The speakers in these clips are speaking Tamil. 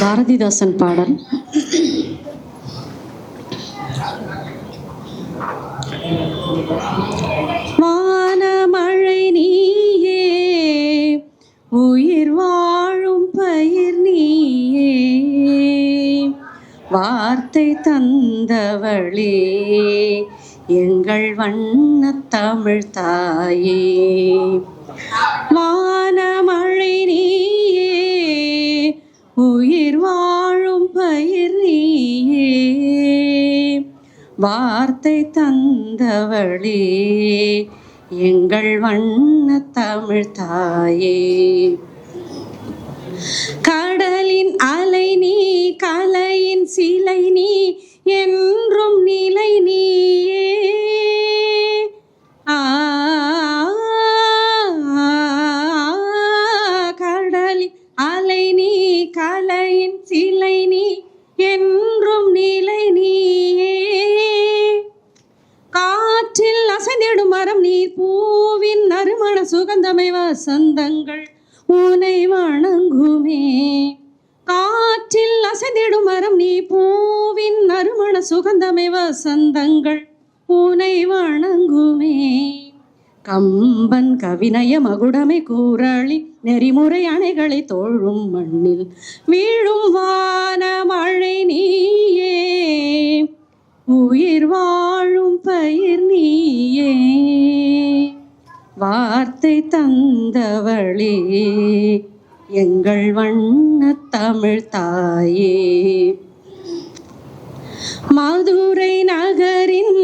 பாரதிதாசன் பாடல். வானமழை நீயே உயிர் வாழும் பயிர் நீயே வார்த்தை தந்தவளே எங்கள் வண்ண தமிழ் தாயே. வானமழை நீ வார்த்தை தந்தவளே எங்கள் வண்ண தமிழ் தாயே. கடலின் அலை நீ கலையின் சிலை நீ என்றும் நிலை நீயே. ஆ, கடலின் அலை திருமண நறுமண சுகந்தமை வசந்தங்கள் உனை வணங்குமே. காற்றில் அசைந்திடும் மரம் நீ பூவின் நறுமண சுகந்தமை வசந்தங்கள் உனை வணங்குமே. கம்பன் கவினய மகுடமை கூறளி நெறிமுறை அணைகளை தோழும் மண்ணில் வீழும் வான மழை நீயே. உயிர் வாழும் பயிர் நீயே. வார்த்தை தந்தவளே எங்கள் வண்ண தமிழ் தாயே. மதுரை நகரின்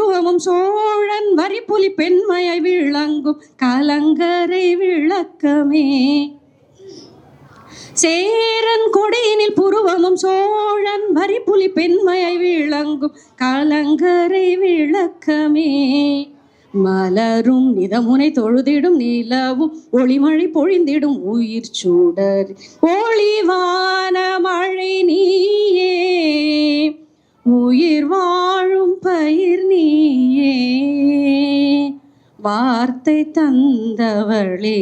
உருவமும் சோழன் வரிப்புலி பெண்மையை விளங்கும் கலங்கரை விளக்கமே. சேரன் கொடியினில் புருவமும் சோழன் வரிப்புலி பெண்மையை விளங்கும் கலங்கரை விளக்கமே. மலரும் நிதமுனை தொழுதிடும் நிலவும் ஒளிமழை பொழிந்திடும் உயிர் சூடர். ஒளிவா வார்த்தை தந்தவளே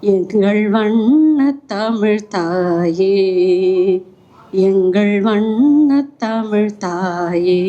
எங்கள் வண்ண தமிழ் தாயே எங்கள் வண்ண தமிழ் தாயே.